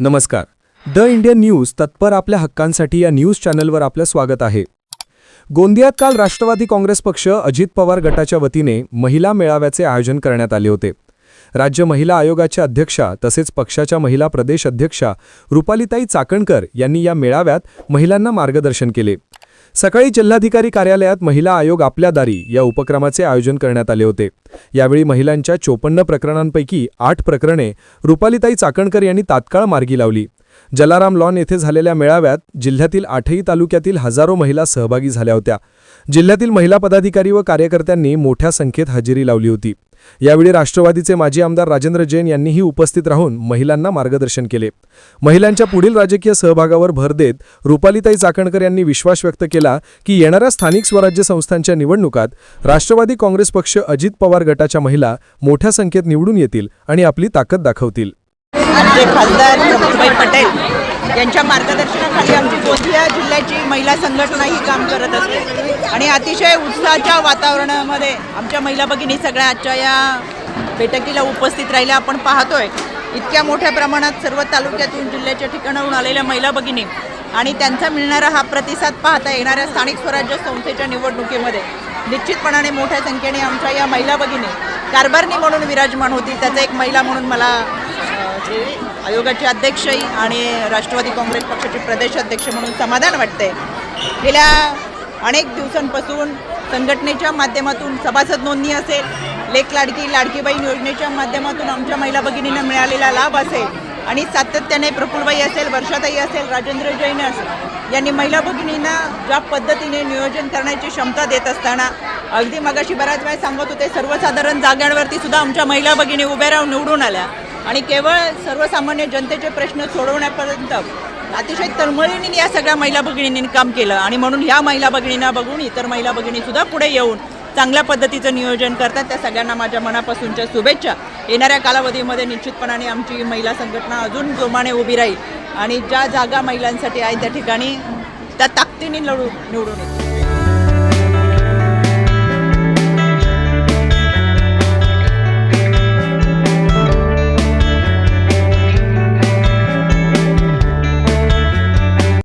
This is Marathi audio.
नमस्कार. द इंडियन न्यूज तत्पर आपल्या हक्कांसाठी या न्यूज चॅनलवर आपलं स्वागत आहे. गोंदियात काल राष्ट्रवादी काँग्रेस पक्ष अजित पवार गटाच्या वतीने महिला मेळाव्याचे आयोजन करण्यात आले होते. राज्य महिला आयोगाच्या अध्यक्षा तसेच पक्षाच्या महिला प्रदेश अध्यक्षा रुपालीताई चाकणकर यांनी या मेळाव्यात महिलांना मार्गदर्शन केले. सकाळी जिल्हाधिकारी कार्यालयात महिला आयोग आपल्या दारी या उपक्रमाचे आयोजन करण्यात आले होते. यावेळी महिलांच्या चोपन्न प्रकरणांपैकी आठ प्रकरणे रुपालीताई चाकणकर यांनी तात्काळ मार्गी लावली. जलाराम लॉन येथे झालेल्या मेळाव्यात जिल्ह्यातील आठही तालुक्यातील हजारो महिला सहभागी झाल्या होत्या. जिल्ह्यातील महिला पदाधिकारी व कार्यकर्त्यांनी मोठ्या संख्येत हजेरी लावली होती. यावेळी राष्ट्रवादीचे माजी आमदार राजेंद्र जैन यांनीही उपस्थित राहून महिलांना मार्गदर्शन केले. महिलांच्या पुढील राजकीय सहभागावर भर देत रुपालीताई चाकणकर यांनी विश्वास व्यक्त केला की येणाऱ्या स्थानिक स्वराज्य संस्थांच्या निवडणुकात राष्ट्रवादी काँग्रेस पक्ष अजित पवार गटाच्या महिला मोठ्या संख्येत निवडून येतील आणि आपली ताकद दाखवतील. आमचे खासदार प्रफुल्लभाई पटेल यांच्या मार्गदर्शनाखाली आमची गोंदिया जिल्ह्याची महिला संघटना ही काम करत असते. आणि अतिशय उत्साहाच्या वातावरणामध्ये आमच्या महिला भगिनी सगळ्या आजच्या या बैठकीला उपस्थित राहिल्या. आपण पाहतोय इतक्या मोठ्या प्रमाणात सर्व तालुक्यातून जिल्ह्याच्या ठिकाणाहून आलेल्या महिला भगिनी आणि त्यांचा मिळणारा हा प्रतिसाद पाहता येणाऱ्या स्थानिक स्वराज्य संस्थेच्या निवडणुकीमध्ये निश्चितपणाने मोठ्या संख्येने आमच्या या महिला भगिनी कारभारणी म्हणून विराजमान होतील त्याचा एक महिला म्हणून मला जे आयोगाचे अध्यक्षही आणि राष्ट्रवादी काँग्रेस पक्षाचे प्रदेश अध्यक्ष म्हणून समाधान वाटते गेल्या अनेक दिवसांपासून संघटनेच्या माध्यमातून सभासद नोंदणी असेल लेख लाडकी लाडकी योजनेच्या माध्यमातून आमच्या महिला भगिनींना मिळालेला लाभ असेल आणि सातत्याने प्रफुलबाई असेल वर्षाताई असेल राजेंद्र जैन असेल यांनी महिला भगिनींना ज्या पद्धतीने नियोजन करण्याची क्षमता देत असताना अगदी मगाशी बऱ्याच वेळा सांगत होते सर्वसाधारण जागांवरती सुद्धा आमच्या महिला भगिनी उभ्या राहून निवडून आल्या. आणि केवळ सर्वसामान्य जनतेचे प्रश्न सोडवण्यापर्यंत अतिशय तळमळीने या सगळ्या महिला भगिनींनी काम केलं. आणि म्हणून ह्या महिला भगिनींना बघून इतर महिला भगिनीसुद्धा पुढे येऊन चांगल्या पद्धतीचं नियोजन करतात. त्या सगळ्यांना माझ्या मनापासूनच्या शुभेच्छा. येणाऱ्या कालावधीमध्ये निश्चितपणाने आमची महिला संघटना अजून जोमाने उभी राहील. आणि ज्या जागा महिलांसाठी आहे त्या ठिकाणी त्या ताकदीने लढू निवडून येतील.